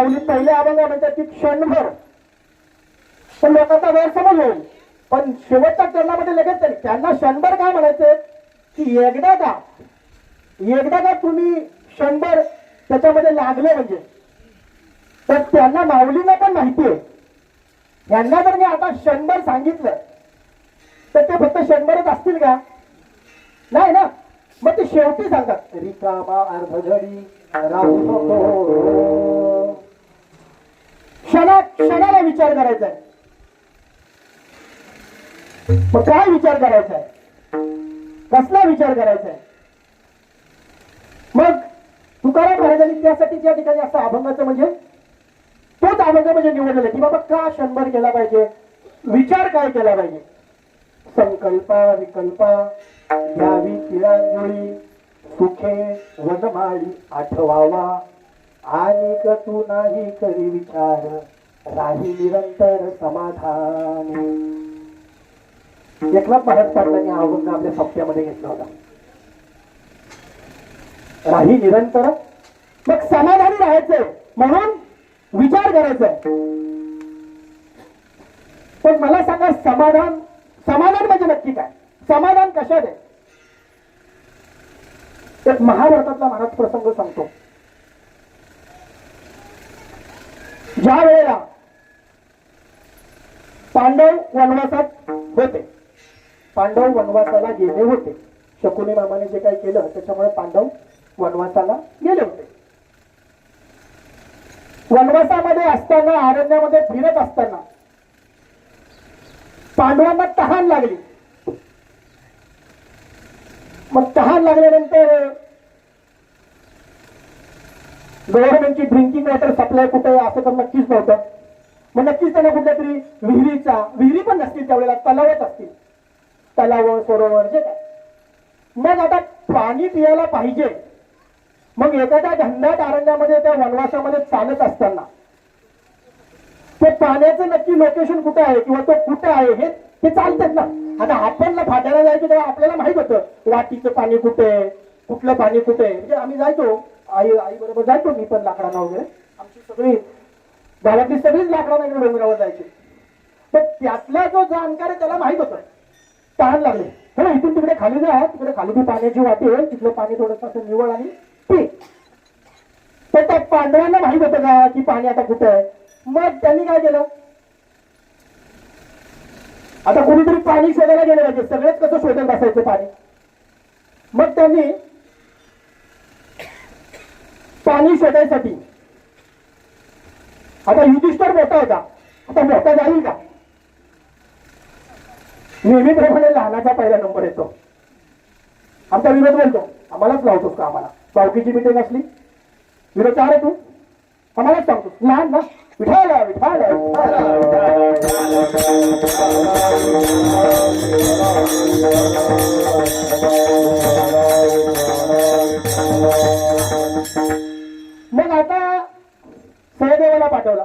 माऊली पहिले अभंग म्हणतात क्षणभर. पण लोकांचा गैरसमज होईल. पण शेवटच्या चरणामध्ये लगेच त्यांना क्षणभर काय म्हणायचंय की एकदा का? एकदा का तुम्ही क्षणभर त्याच्यामध्ये लागले म्हणजे? तर त्यांना माऊलींना पण माहिती आहे. यांना जर मी आता क्षणभर सांगितलं तर ते फक्त क्षणभरच असतील का? नाही ना? मग ते शेवटी सांगतात रिकामा अर्धघडी राहू नको. क्षणा क्षणाला विचार करायचा आहे. मग काय विचार करायचा आहे? कसला विचार करायचा आहे? मग तुकाराम महाराजांनी त्यासाठी ज्या ठिकाणी असं अभंगाचं म्हणजे तोच अभंग म्हणजे निवडलेला आहे. की बाबा का शंभर केला पाहिजे? विचार काय केला पाहिजे? संकल्पा विकल्पा घ्यावी तिळांजुळी सुखे वनमाळी आठवावा. आणि क तू नाही करी विचार राही निरंतर समाधान. एकनाथ महाराज पाटलांनी हा अभंग आपल्या सप्त्यामध्ये घेतला होता. राही निरंतर मग समाधानी राहायचंय. म्हणून विचार करायचंय. पण मला सांगा समाधान समाधान म्हणजे नक्की काय? समाधान कशात आहे? एक महाभारतातला महाराज प्रसंग सांगतो. ज्या वेळेला पांडव वनवासात होते. पांडव वनवासाला गेले होते. शकुनी मामाने जे काही केलं त्याच्यामुळे पांडव वनवासाला गेले होते. वनवासामध्ये असताना अरण्यामध्ये फिरत असताना पांडवांना तहान लागली. मग तहान लागल्यानंतर गव्हर्नमेंटची ड्रिंकिंग वॉटर सप्लाय कुठे आहे असं तर नक्कीच नव्हतं. मग नक्कीच त्यांना कुठल्या तरी विहिरीचा विहिरी पण नसतील त्यावेळेला तलावच असतील. तलाव सरोवर जे काय. मग आता पाणी पियाला पाहिजे. मग एखाद्या घनदाट अरण्यामध्ये त्या वनवासामध्ये चालत असताना ते पाण्याचं नक्की लोकेशन कुठं आहे किंवा तो कुठं आहे हे हे चालतात ना. आता आपण ना फाट्याला जायचो तेव्हा आपल्याला माहीत होतं वाटीचं पाणी कुठे आहे कुठलं पाणी कुठे आहे. म्हणजे आम्ही जायचो आई आई बरोबर जायचो मी पण लाकडांना वगैरे. आमची सगळी गावातली सगळीच लाकडांना इकडे डोंगरावर जायची? पण त्यातला जो जाणकार आहे त्याला माहीत होतं. तहान लागले. हो इथून तिकडे खाली जा तिकडे खाली ती पाण्याची वाटी आहे तिथलं पाणी थोडंसं असं निवड आणि पी. तर त्या पांडवांना माहीत होतं का की पाणी आता कुठं आहे? मग त्यांनी काय केलं? आता कुणीतरी पाणी शोधायला गेलं पाहिजे. सगळेच कसं शोधत बसायचं पाणी? मग त्यांनी पाणी शोधायसाठी. आता युधिष्ठर मोठा होता. आता मोठा जाईल का? नेहमीप्रमाणे लहानाचा पहिला नंबर येतो. आमचा विरोध बोलतो. आम्हालाच लावतोस का आम्हाला? बावकीची मिटिंग असली. विरोध चार आहे तू? आम्हालाच सांगतो लहान ना? विठाला विठाला. मग आता सहदेवाला पाठवला.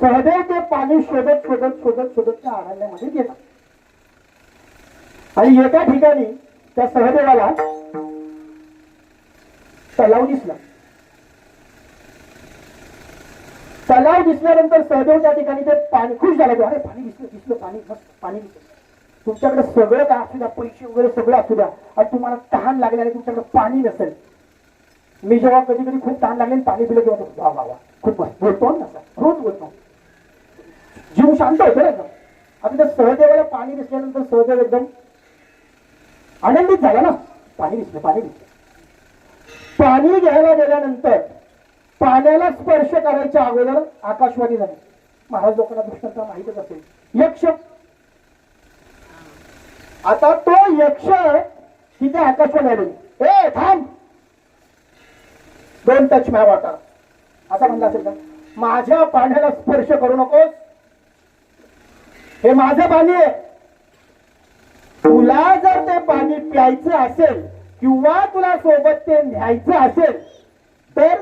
सहदेव ते पाणी शोधत शोधत शोधत शोधत त्या अरण्यामध्ये गेला. आणि एका ठिकाणी त्या सहदेवाला तलाव दिसला. तलाव दिसल्यानंतर सहदेव त्या ठिकाणी ते पाणी खुश झालं की अरे पाणी दिसलं दिसलं पाणी मस्त पाणी दिसलं. तुमच्याकडे सगळं काय असू द्या पैसे वगैरे सगळं असू द्या. आणि तुम्हाला तहान लागल्याने तुमच्याकडे पाणी नसेल. मी जेव्हा कधी कधी खूप ताण लागले पाणी पिलं तेव्हा तो, वा खूप मस्त. बोलतो ना रोज बोलतो. जीव शांत होतो ना एकदम आता त्या सहदेवाला पाणी दिसल्यानंतर सहदेव एकदम आनंदित झाला ना. पाणी दिसलं पाणी दिसलं. पाणी घ्यायला गेल्यानंतर पाण्याला स्पर्श करायच्या अगोदर आकाशवाणी झाली. महाराज लोकांना दृष्ट माहितच असेल. यक्ष. आता तो यक्ष तिथे आकाशवाणी आली. ए थांब. दोन टच म्या वाटा असं म्हणलं असेल का? माझ्या पाण्याला स्पर्श करू नकोस. हे माझं पाणी आहे. तुला जर ते पाणी प्यायचं असेल किंवा तुला सोबत ते न्यायचं असेल तर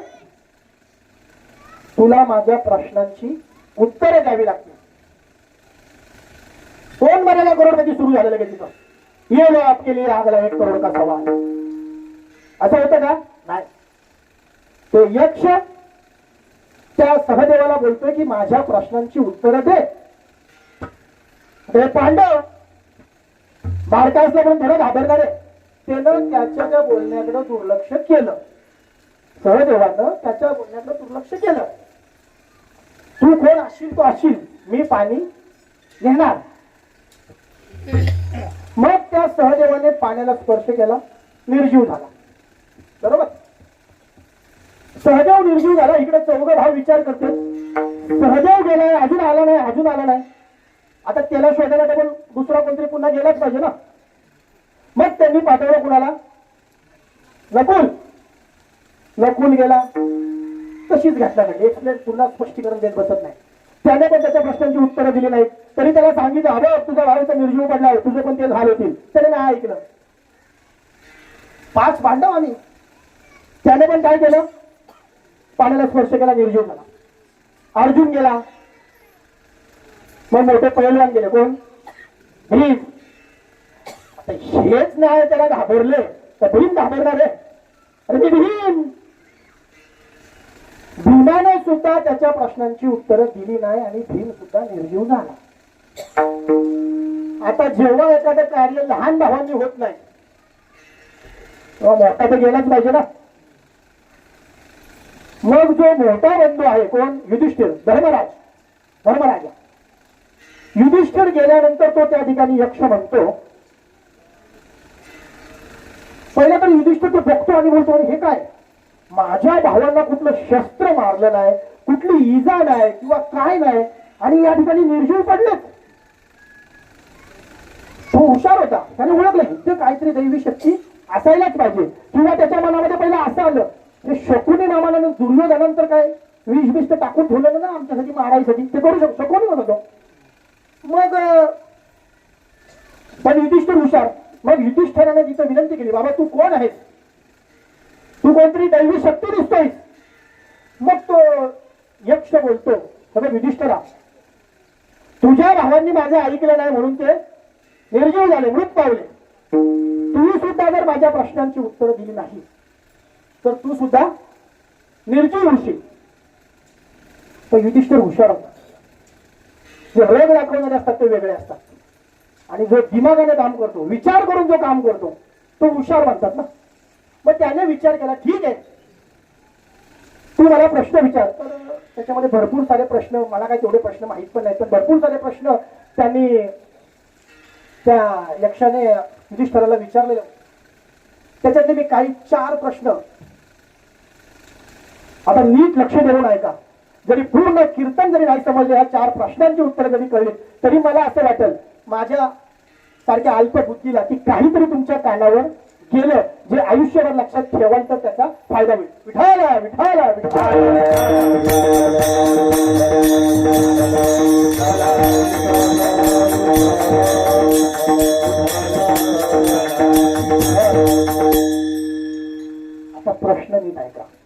तुला माझ्या प्रश्नांची उत्तरे द्यावी लागतील. कोण मरायला करोडपती सुरू झालेलं लगेच तिथं ये लो आपके लिए आगला एक करोड का सवाल. असं होतं का? नाही. ते यक्ष. त्या सहदेवाला बोलतोय की माझ्या प्रश्नांची उत्तरं दे. ते पांडव बारका पण थोडं घाबरणार. आहे त्यानं त्याच्या त्या बोलण्याकडे दुर्लक्ष केलं. सहदेवानं त्याच्या बोलण्याकडे दुर्लक्ष केलं. तू कोण असशील तो असशील. मी पाणी घेणार. मग त्या सहदेवाने पाण्याला स्पर्श केला. निर्जीव झाला. बरोबर? सहदेव निर्जीव झाला इकडे चौघ भाव विचार करतात. सहदेव गेलाय अजून आला नाही अजून आला नाही. आता त्याला शोधायला डबल दुसरा कोणतरी पुन्हा गेलाच पाहिजे ना. मग त्यांनी पाठवलं कुणाला? नकुल. नकुल गेला. तशीच घटना घडली. एक्सप्लेन पुन्हा स्पष्टीकरण देत बसत नाही. त्याने पण त्याच्या प्रश्नांची उत्तरं दिली नाहीत. तरी त्याला सांगितलं अरे तुझा भाऊ निर्जीव पडला आहे. तुझे पण ते झाले होतील. त्याने नाही ऐकलं. पाच पांडव आणि त्याने पण काय केलं? पाण्याला स्पर्श केला निर्जीव झाला. अर्जुन गेला. मग मोठे पहिलवान गेले. कोण? भीम. आता हेच नाही त्याला घाबरले तर भीम घाबरणार आहे. अरे मी भीम. भीमाने सुद्धा त्याच्या प्रश्नांची उत्तरं दिली नाही आणि भीम सुद्धा निर्जीव झाला. आता जेव्हा एखादं कार्य लहान भावांनी होत नाही तेव्हा मोठा तर गेलाच पाहिजे ना. मग जो मोठा बंधू आहे कोण? युधिष्ठिर धर्मराज. धर्मराजा. युधिष्ठिर गेल्यानंतर तो त्या ठिकाणी यक्ष म्हणतो पहिल्या तर युधिष्ठिर तो बघतो आणि बोलतो हे काय? माझ्या भावांना कुठलं शस्त्र मारलं नाही कुठली इजा नाही किंवा काय नाही आणि या ठिकाणी निर्जीव पडलेत. तो हुशार होता. त्याने ओळखलं इथे काहीतरी दैवी शक्ती असायलाच पाहिजे. किंवा त्याच्या मनामध्ये पहिलं असं आलं शकुनी नावानं दुर्योधनानंतर काय? विष बिष्ट टाकून ठेवलं ना आमच्यासाठी मारायसाठी ते करू शकतो. शकुनी म्हणतो मग पण युधिष्ठिर हुशार. मग युधिष्ठराने तिथं विनंती केली बाबा तू कोण आहेस? तू कोणतरी दैवी शक्ती दिसतोयस. मग तो यक्ष बोलतो सगळं युधिष्ठरा तुझ्या भावांनी माझं ऐकलं नाही म्हणून ते निर्जीव झाले मृत पावले. तू सुद्धा जर माझ्या प्रश्नांची उत्तरं दिली नाही तर तू सुद्धा निर्जीव होशील. तर युधिष्ठिर हुशार होता जे रग दाखवणारे असतात ते वेगळे असतात. आणि जो दिमागाने काम करतो विचार करून जो काम करतो तो हुशार म्हणतात ना. मग त्याने विचार केला ठीक आहे. तू मला प्रश्न विचार. तर त्याच्यामध्ये भरपूर सारे प्रश्न मला काही तेवढे प्रश्न माहीत पण नाही पण भरपूर सारे प्रश्न त्यांनी त्या यक्षाने युधिष्ठराला विचारलेले त्याच्यातले मी काही चार प्रश्न आता नीट लक्ष देऊन ऐका. जरी पूर्ण कीर्तन जरी नाही समजले ह्या चार प्रश्नांची उत्तरं जरी कळली तरी मला असं वाटेल माझ्या सारख्या अल्प बुद्धीला की काहीतरी तुमच्या कानावर गेलं जे आयुष्यभर लक्षात ठेवाल तर त्याचा फायदा होईल. विठाला विठाला आता प्रश्न नीट ऐका. का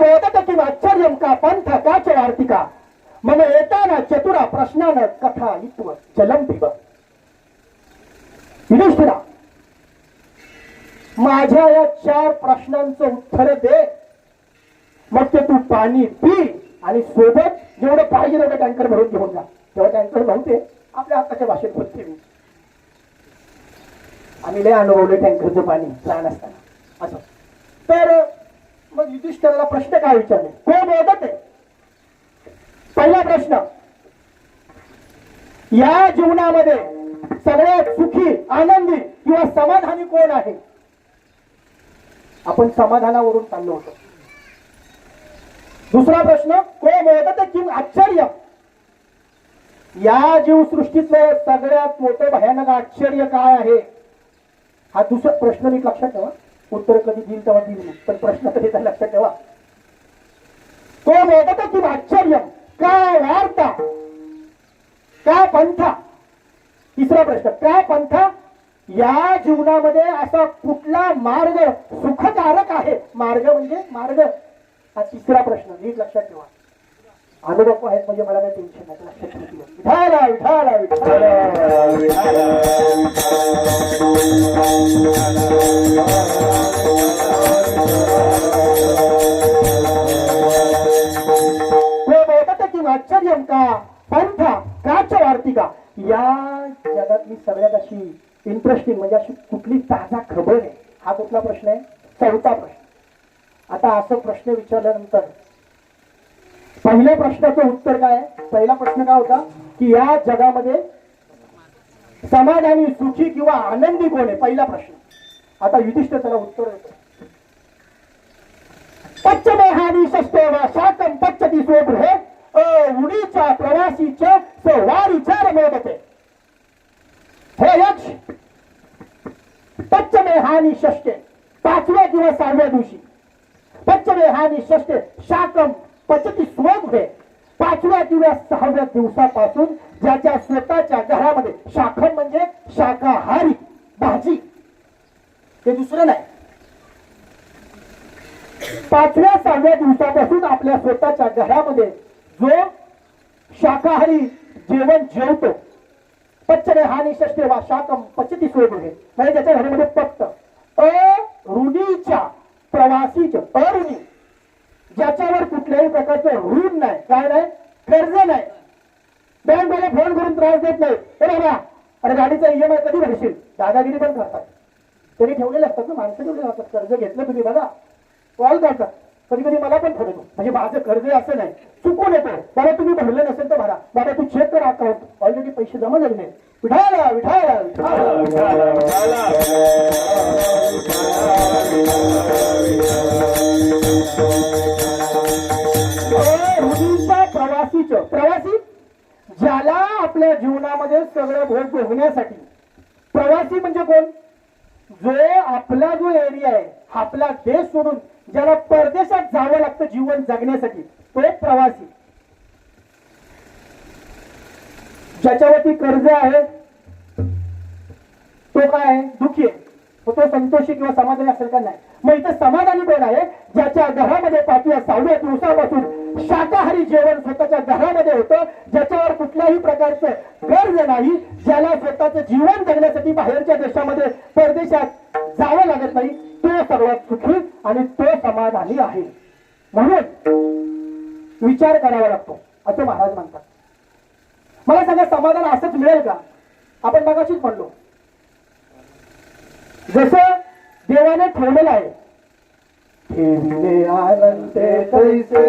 किंवा आश्चर्यम का पंथ का च మమ ఏతాన చతుర ప్రశ్నాన प्रश्नानं कथा इत्व जलम पिब युधिष्ठिरा माझ्या या चार प्रश्नांचं उत्तर दे. मग ते तू पाणी पी आणि सोबत जेवढं पाहिजे तेवढं टँकर भरून घेऊन जा. तेव्हा टँकर नव्हते आपल्या आत्ताच्या भाषेत बोलते मी. आम्ही लय अनुभवले टँकरचं पाणी लहान असताना. असं. तर युधिष्ठराला प्रश्न काय विचारले? कोण बोलत आहे पहिला प्रश्न. या जीवनामध्ये सगळ्यात सुखी आनंदी किंवा समाधानी कोण आहे? आपण समाधानावरून चाललो होतो. दुसरा प्रश्न कोण ते किम आश्चर्य? या जीवसृष्टीतलं सगळ्यात मोठं भयानक आश्चर्य काय आहे? हा दुसरा प्रश्न नीट लक्षात ठेवा. उत्तर कधी देईल तेव्हा देईल पण प्रश्न कधी लक्षात ठेवा. तो वेदत की आश्चर्य काय वार्ता काय पंथा? तिसरा प्रश्न काय पंथा? या जीवनामध्ये असा कुठला मार्ग सुखकारक आहे? मार्ग म्हणजे मार्ग. हा तिसरा प्रश्न नीट लक्षात ठेवा. अनुभव आहेत म्हणजे मला काही टेन्शन नाही लक्षात ठेवलं विठाला विठाला विठाला लंका पंथ काच वार्तिका या जगातली सगळ्यात अशी इंटरेस्टिंग म्हणजे अशी कुठली ताजा खबर आहे? हा कुठला प्रश्न आहे? चौथा प्रश्न. आता असं प्रश्न विचारल्यानंतर पहिल्या प्रश्नाचं उत्तर काय पहिला प्रश्न काय होता? की या जगामध्ये समाधानी सुखी किंवा आनंदी कोण आहे? पहिला प्रश्न. आता युधिष्ठ त्याला उत्तर देतो. पश्चिमे हानी शाकम शाकं पच्चती स्वगृहे उडीच्या प्रवासीचे वारीच्या रमोदते हे यक्ष पश्चिमे हानी षष्टे पाचव्या किंवा सहाव्या दिवशी. पश्चिमे हानी षष्टे शाकं पचती स्वगृहे पाचव्या किंवा सहाव्या दिवसापासून ज्याच्या स्वतःच्या घरामध्ये शाखम म्हणजे शाकाहारी भाजी. ते दुसरं नाही. पाचव्या सहाव्या दिवसापासून आपल्या स्वतःच्या घरामध्ये जो शाकाहारी जेवण जेवतो पच्चने हानी षष्टे वा शाकम पचती सोडणे म्हणजे त्याच्या घरामध्ये फक्त अरुणीच्या प्रवासीच्या अरुणी ज्याच्यावर कुठल्याही प्रकारचं ऋण नाही. काय नाही? कर्ज नाही. बँक वाले फोन करून त्रास देत नाही. हे बाबा अरे गाडीचा ईएमआय कधी भरशील? दादागिरी पण करतात. तरी ठेवलेले असतात ना माणसं ठेवलेले असतात कर्ज घेतलं तुम्ही बघा. कॉल करतात. कधी कधी मला पण फोन येतो म्हणजे माझं कर्ज आहे असं नाही चुकून येतो. बाबा तुम्ही भरलं नसेल तर भरा. बाबा तू चेक कर अकाउंट ऑलरेडी पैसे जमा झाले विठाला विठाला विठाला. प्रवासीच प्रवासी ज्याला आपल्या जीवनामध्ये सगळं भोग भोगण्यासाठी. प्रवासी म्हणजे कोण? जो आपला जो एरिया आहे आपला देश सोडून ज्याला परदेशात जावं लागतं जीवन जगण्यासाठी तो एक प्रवासी. ज्याच्यावरती कर्ज आहे तो काय आहे? दुखी आहे. तो संतोषी किंवा समाधानी असेल का? नाही. मग इथं समाधानी कोण आहे? ज्याच्या घरामध्ये पाचव्या सहाव्या दिवसापासून शाकाहारी जेवण स्वतःच्या घरामध्ये होतं ज्याच्यावर कुठल्याही प्रकारचं कर्ज नाही ज्याला स्वतःचं जीवन जगण्यासाठी बाहेरच्या देशामध्ये परदेशात जावं लागत नाही तो सर्वात सुखी आणि तो समाधानी आहे. म्हणून विचार करावा लागतो असं महाराज म्हणतात. मला सांगा समाधान असंच मिळेल का? आपण मगाशीच म्हणलो. जसं देवाने ठेवलेलं आहे. ठेवले आनंद तैसे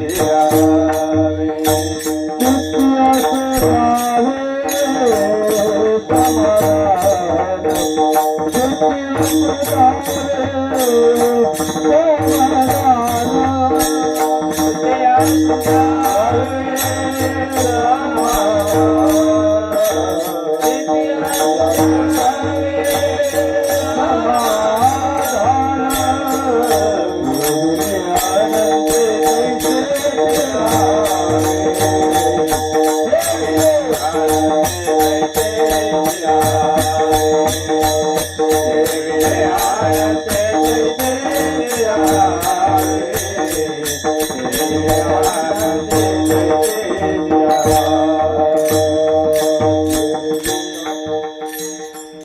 yeah.